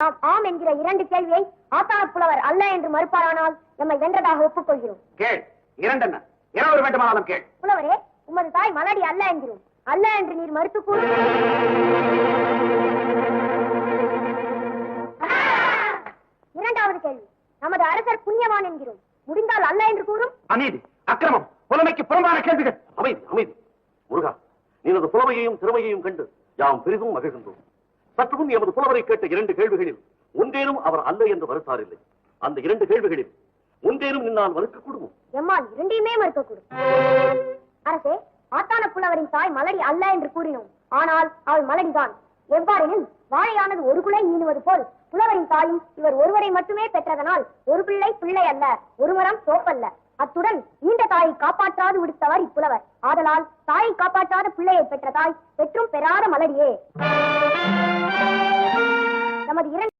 நாம் ஆம் என்கிற இரண்டு கேள்வியை ஆத்தான புலவர் அல்ல என்று மறுப்பாரானால் நம்மை வென்றதாக ஒப்புக்கொள்கிறோம். கேள் இரண்டென்ன? இரவு வேண்டுமானாலும் கேள். புலவரே உமது தாய் மலடி அல்ல என்கிறோம். அல்ல என்று நீர் மறுத்து கூறு. இரண்டாவது கேள்வி. நமது அரசர் புண்ணியவான் என்கிறோம். முடிந்தால் அல்ல என்று கூறும்? அநீதி அக்கிரமம் புலமைக்கு புறம்பான கேள்விகள். அமைதி அமைதி. முருகா நீனது புலமையையும் திறமையையும் கண்டு யாம் பெரிதும் மகிழ்கின்றோம். சற்று முன் எமது புலவரை கேட்ட இரண்டு கேள்விகளில் ஒன்றேனும் அவர் அல்ல என்று மறுத்தாரில்லை. அந்த இரண்டு கேள்விகளில் ஒன்றேனும் நின்னால் மறுக்கக்கூடுமோ? எம்மால் இரண்டையுமே மறுக்கக்கூடும். அரசே ஆத்தான புலவரின் தாய் மலடி அல்ல என்று கூறினோம். ஆனால் அவள் மலடிதான். எவ்வாறெனில் வாழையானது ஒரு குலை நீணுவது போல் புலவரின் தாயும் இவர் ஒருவரை மட்டுமே பெற்றதனால் ஒரு பிள்ளை பிள்ளை அல்ல ஒரு மரம் சோப்பல்ல அத்துடன் நீண்ட தாயை காப்பாற்றாது விடுத்தவர் இப்புலவர். ஆதலால் தாயை காப்பாற்றாத பிள்ளையை பெற்ற தாய் பெற்றும் பெறாத மலடியே.